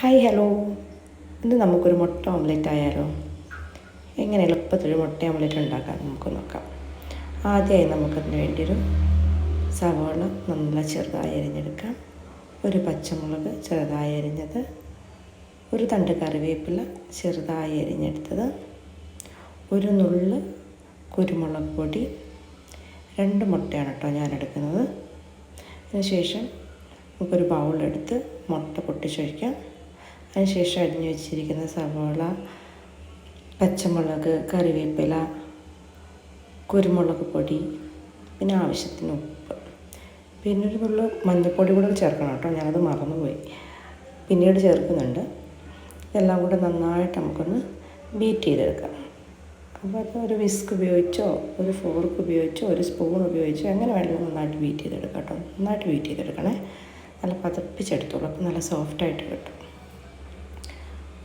Hi hello ഇന്ന് നമുക്കൊരു മുട്ട ഓംലെറ്റ് ആയാലോ? എങ്ങനെ എളുപ്പത്തിൽ മുട്ട ഓംലെറ്റ് ഉണ്ടാക്കാം നമുക്ക് നോക്കാം. ആദ്യമായി നമുക്കതിന് വേണ്ടി ഒരു സവോള നല്ല ചെറുതായി അരിഞ്ഞെടുക്കാം. ഒരു പച്ചമുളക് ചെറുതായി അരിഞ്ഞത്. ഒരു തണ്ട് കറിവേപ്പില ചെറുതായി അരിഞ്ഞെടുത്തത്. ഒരു നുള്ള് കുരുമുളക് പൊടി. രണ്ട് മുട്ടയാണ് കേട്ടോ ഞാൻ എടുക്കുന്നത് അതിനുശേഷം നമുക്കൊരു ബൗളെടുത്ത് മുട്ട പൊട്ടിച്ചൊഴിക്കാം. അതിനുശേഷം അരിഞ്ഞു വെച്ചിരിക്കുന്ന സവാള പച്ചമുളക് കറിവേപ്പില കുരുമുളക് പൊടി പിന്നെ ആവശ്യത്തിന് ഉപ്പ്. പിന്നെ ഒരു നുള്ളു മഞ്ഞൾപ്പൊടി കൂടെ ചേർക്കണം കേട്ടോ. ഞാനത് മറന്നുപോയി. പിന്നീട് ചേർക്കുന്നുണ്ട്. ഇതെല്ലാം കൂടെ നന്നായിട്ട് നമുക്കൊന്ന് ബീറ്റ് ചെയ്തെടുക്കാം. അപ്പോൾ അത് ഒരു വിസ്ക് ഉപയോഗിച്ചോ ഒരു ഫോർക്ക് ഉപയോഗിച്ചോ ഒരു സ്പൂൺ ഉപയോഗിച്ചോ എങ്ങനെ വേണമെങ്കിലും നന്നായിട്ട് ബീറ്റ് ചെയ്തെടുക്കാം കേട്ടോ. നന്നായിട്ട് ബീറ്റ് ചെയ്തെടുക്കണേ. നല്ല പതപ്പിച്ചെടുത്തോളൂ. നല്ല സോഫ്റ്റായിട്ട് കിട്ടും.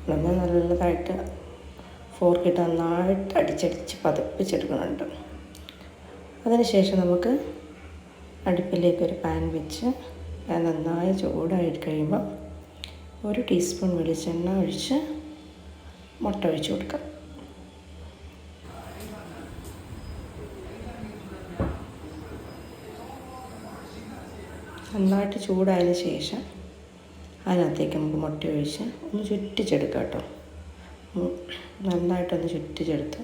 നമ്മൾ നല്ലതായിട്ട് ഫോർക്കിട്ട് നന്നായിട്ട് അടിച്ചടിച്ച് പതപ്പിച്ചെടുക്കുന്നുണ്ട്. അതിനുശേഷം നമുക്ക് അടുപ്പിലേക്ക് ഒരു പാൻ വെച്ച് നന്നായി ചൂടായി കഴിയുമ്പോൾ ഒരു ടീസ്പൂൺ വെളിച്ചെണ്ണ ഒഴിച്ച് മുട്ട ഒഴിച്ച് കൊടുക്കാം. നന്നായിട്ട് ചൂടായതിന് ശേഷം അതിനകത്തേക്ക് നമുക്ക് മുട്ട ഒഴിച്ച് ഒന്ന് ചുറ്റിച്ചെടുക്കാം കേട്ടോ. നന്നായിട്ടൊന്ന് ചുറ്റിച്ചെടുത്ത്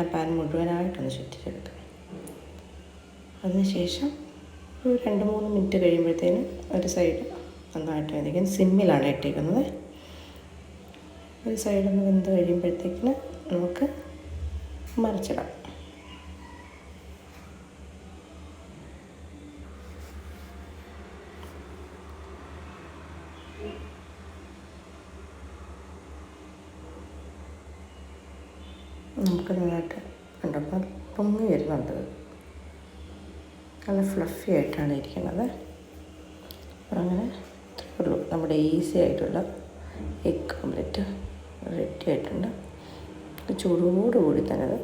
ആ പാൻ മുഴുവനായിട്ടൊന്ന് ചുറ്റിച്ചെടുക്കാം. അതിനുശേഷം ഒരു രണ്ട് മൂന്ന് മിനിറ്റ് കഴിയുമ്പോഴത്തേനും ഒരു സൈഡ് നന്നായിട്ട് വെന്തിക്കും സിമ്മിലാണ് ഇട്ടിരിക്കുന്നത് ഒരു സൈഡൊന്ന് വെന്ത് കഴിയുമ്പോഴത്തേക്കിന് നമുക്ക് മറിച്ചിടാം. നമുക്ക് നന്നായിട്ട് കണ്ടപ്പോൾ പൊങ്ങി വരുന്നുണ്ട് നല്ല ഫ്ലഫി ആയിട്ടാണ് ഇരിക്കുന്നത്. അങ്ങനെ ഉള്ളൂ. നമ്മുടെ ഈസി ആയിട്ടുള്ള എഗ് ഓംലെറ്റ് റെഡി ആയിട്ടുണ്ട്. ചൂടോടുകൂടി തന്നെ അത്